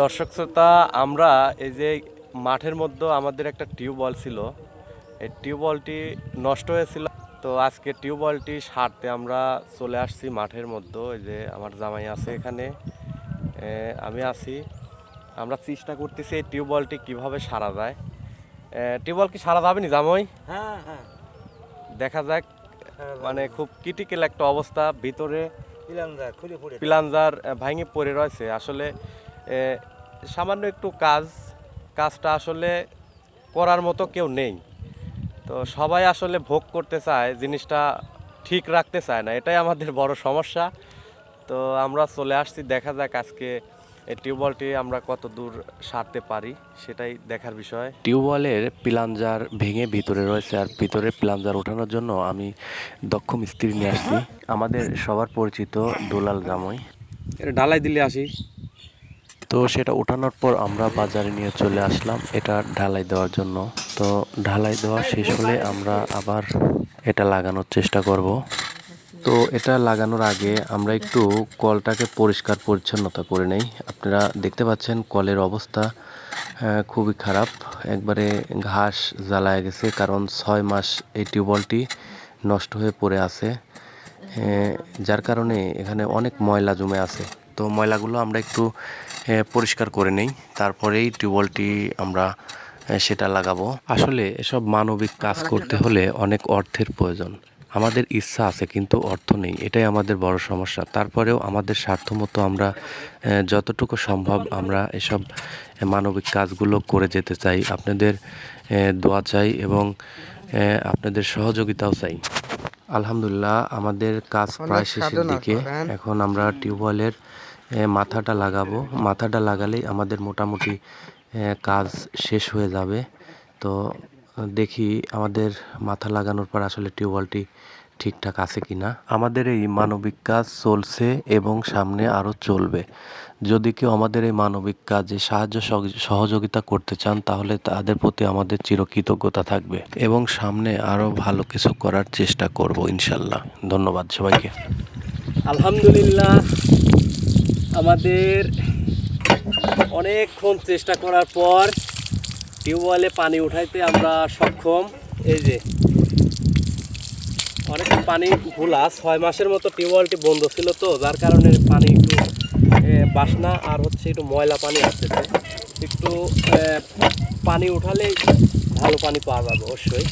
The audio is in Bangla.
দর্শক শ্রোতা আমরা এই যে মাঠের মধ্যে আমাদের একটা টিউবওয়েল ছিল এই টিউবওয়েলটি নষ্ট হয়েছিল। তো আজকে টিউবওয়েলটি সারতে আমরা চলে আসছি মাঠের মধ্যে এই যে আমার জামাই আছে এখানে। আমি আছি। আমরা চেষ্টা করতেছি এই টিউবওয়েলটি কীভাবে সারা যায়। টিউবওয়েল কি সারা যাবে নি জামাই? হ্যাঁ হ্যাঁ। দেখা যাক মানে খুব ক্রিটিক্যাল একটা অবস্থা ভিতরে প্লাঞ্জার ভাঙে পড়ে রয়েছে। আসলে সামান্য একটু কাজ কাজটা আসলে করার মতো কেউ নেই। তো সবাই আসলে ভোগ করতে চায় জিনিসটা ঠিক রাখতে চায় না এটাই আমাদের বড় সমস্যা। তো আমরা চলে আসছি দেখা যাক আজকে এই টিউবওয়েলটি আমরা কত দূর সারতে পারি সেটাই দেখার বিষয়। টিউবওয়েলের প্লাঞ্জার ভেঙে ভিতরে রয়েছে আর ভিতরে প্লাঞ্জার ওঠানোর জন্য আমি দক্ষ মিস্ত্রি নিয়ে আসছি। আমাদের সবার পরিচিত দোলাল জামই। এটা ঢালাই দিলে আসি। তো সেটা ওঠানোর পর আমরা বাজারে নিয়ে চলে আসলাম এটা ঢালাই দেওয়ার জন্য। তো ঢালাই দেওয়া শেষ হলে আমরা আবার এটা লাগানোর চেষ্টা করব। তো এটা লাগানোর আগে আমরা একটু কলটাকে পরিষ্কার পরিচ্ছন্নতা করে নেই। আপনারা দেখতে পাচ্ছেন কলের অবস্থা আহ, খুবই খারাপ। একবারে ঘাস জ্বালায় গেছে কারণ ছয় মাস এই টিউবওয়েলটি নষ্ট হয়ে পড়ে আছে। এ, যার কারণে এখানে অনেক ময়লা জমে আছে। তো ময়লাগুলো আমরা একটু পরিষ্কার করে নেই। তারপরেই টিউবওয়েলটি আমরা সেটা লাগাবো। আসলে এসব মানবিক কাজ করতে হলে অনেক অর্থের প্রয়োজন। আমাদের ইচ্ছা আছে কিন্তু অর্থ নেই। এটাই আমাদের বড় সমস্যা। তারপরেও আমাদের স্বার্থমতো আমরা যতটুকু সম্ভব আমরা এসব মানবিক কাজগুলো করে যেতে চাই। আপনাদের দোয়া চাই এবং আপনাদের সহযোগিতাও চাই। আলহামদুলিল্লাহ আমাদের কাজ প্রায় শেষের দিকে। এখন আমরা টিউবওয়েলের মাথাটা লাগাবো। মাথাটা লাগালেই আমাদের মোটামুটি কাজ শেষ হয়ে যাবে। তো দেখি আমাদের মাথা লাগানোর পর আসলে টিউবওয়েলটি ঠিকঠাক আছে কিনা? আমাদের এই মানবিক কাজ চলছে এবং সামনে আরও চলবে। যদি কেউ আমাদের এই মানবিক কাজে সাহায্য সহ- সহযোগিতা করতে চান তাহলে তাদের প্রতি আমাদের চিরকৃতজ্ঞতা থাকবে এবং সামনে আরও ভালো কিছু করার চেষ্টা করব ইনশাল্লাহ। ধন্যবাদ সবাইকে। আলহামদুলিল্লাহ আমাদের অনেকক্ষণ চেষ্টা করার পর টিউবওয়েলে পানি উঠাইতে আমরা সক্ষম। এই যে অনেক পানি ভোলা ছয় মাসের মতো টিউবওয়েলটি বন্ধ ছিল তো, যার কারণে পানি একটু বাসনা আর হচ্ছে একটু ময়লা পানি আসতেছে একটু পানি উঠালেই ভালো পানি পাওয়া যাবে অবশ্যই।